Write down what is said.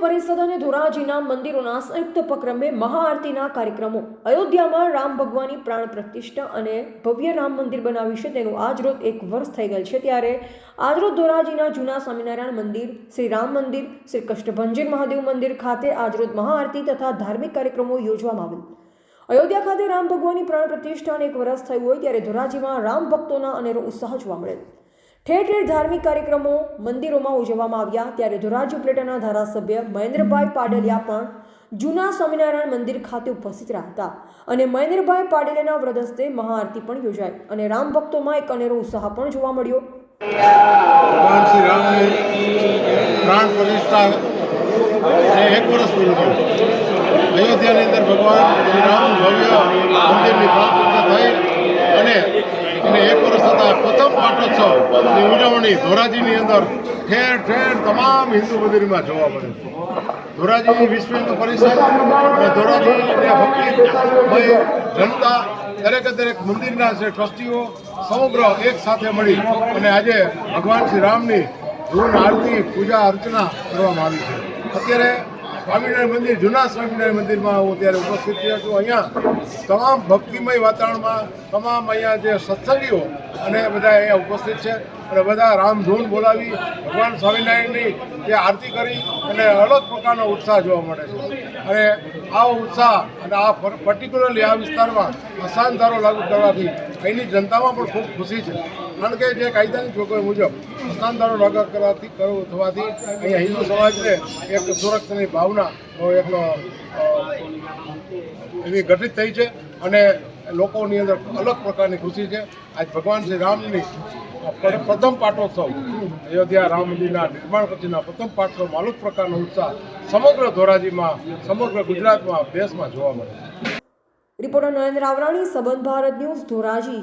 પરિષદ અને ધોરાજીના મંદિરોના સંયુક્ત ઉપક્રમે મહાઆરતીના કાર્યક્રમો. અયોધ્યામાં રામ ભગવાનની પ્રાણ પ્રતિષ્ઠા અને ભવ્ય રામ મંદિર બનાવ્યું છે. તેનું આજરોજ એક વર્ષ થઈ ગયેલ છે. ત્યારે આજરોજ ધોરાજીના જૂના સ્વામિનારાયણ મંદિર, શ્રી રામ મંદિર, શ્રી કષ્ટભંજીર મહાદેવ મંદિર ખાતે આજરોજ મહાઆરતી તથા ધાર્મિક કાર્યક્રમો યોજવામાં આવેલ. અયોધ્યા ખાતે રામ ભગવાનની પ્રાણ પ્રતિષ્ઠાને એક વર્ષ થયું હોય ત્યારે ધોરાજીમાં રામ ભક્તોના અનેરો ઉત્સાહ જોવા મળેલ. ઠેર ઠેર ધાર્મિક કાર્યક્રમો મંદિરોમાં ઉજવવામાં આવ્યા. ત્યારે ધોરાજ ઉપલેટાના ધારાસભ્ય મહેન્દ્રભાઈ પાડલિયા પણ જૂના સ્વામિનારાયણ મંદિર ખાતે ઉપસ્થિત રહ્યા હતા. અને મહેન્દ્રભાઈ પાડલિયાના વ્રત હસ્તે મહાઆરતી પણ યોજાઈ. અને રામ ભક્તોમાં એક અનેરો ઉત્સાહ પણ જોવા મળ્યો. એક વર્ષ પૂરું થયું. અયોધ્યાની અંદર ભગવાન શ્રી રામ ભવ્ય મંદિરની થઈ અને એને એક વર્ષ થતાં પ્રથમ પાટોત્સવની ઉજવણી ધોરાજીની અંદર ઠેર ઠેર તમામ હિન્દુ મંદિરમાં જોવા મળે છે. ધોરાજી વિશ્વ હિન્દુ પરિષદ અને ધોરાજીને ભક્તિમય જનતા દરેકે દરેક મંદિરના જે ટ્રસ્ટીઓ સમગ્ર એક સાથે મળી અને આજે ભગવાન શ્રી રામની ધૂન, આરતી, પૂજા, અર્ચના કરવામાં આવી છે. અત્યારે સ્વામિનારાયણ મંદિર, જૂના સ્વામિનારાયણ મંદિરમાં હું ત્યારે ઉપસ્થિત થયો છું. અહીંયા તમામ ભક્તિમય વાતાવરણમાં તમામ અહીંયા જે સત્સંગીઓ અને બધા અહીંયા ઉપસ્થિત છે અને બધા રામધૂન બોલાવી ભગવાન સ્વામિનારાયણની જે આરતી કરી અને અલગ પ્રકારનો ઉત્સાહ જોવા મળે છે. અને આ ઉત્સાહ અને આ પર્ટિક્યુલરલી આ વિસ્તારમાં અસાનધારો લાગુ કરવાથી અહીંની જનતામાં પણ ખૂબ ખુશી છે. કારણ કે જે કાયદાની જોગવાઈ મુજબ અસાનધારો લાગુ કરવાથી કરવું થવાથી અહીંયા હિન્દુ સમાજને એક સુરક્ષાની ભાવના એક એવી ગઠિત થઈ છે અને લોકોની અંદર અલગ પ્રકારની ખુશી છે. આજ ભગવાન શ્રી રામની પ્રથમ પાટોત્સવ, અયોધ્યા રામ મંદિરના નિર્માણ પછીના પ્રથમ પાટોત્સવમાં અલગ પ્રકારનો ઉત્સાહ સમગ્ર ધોરાજીમાં સમગ્ર ગુજરાતમાં દેશમાં જોવા મળે રિપોર્ટર નરેન્દ્ર આવરાણી સંબંધ ભારત ન્યૂઝ ધોરાજી.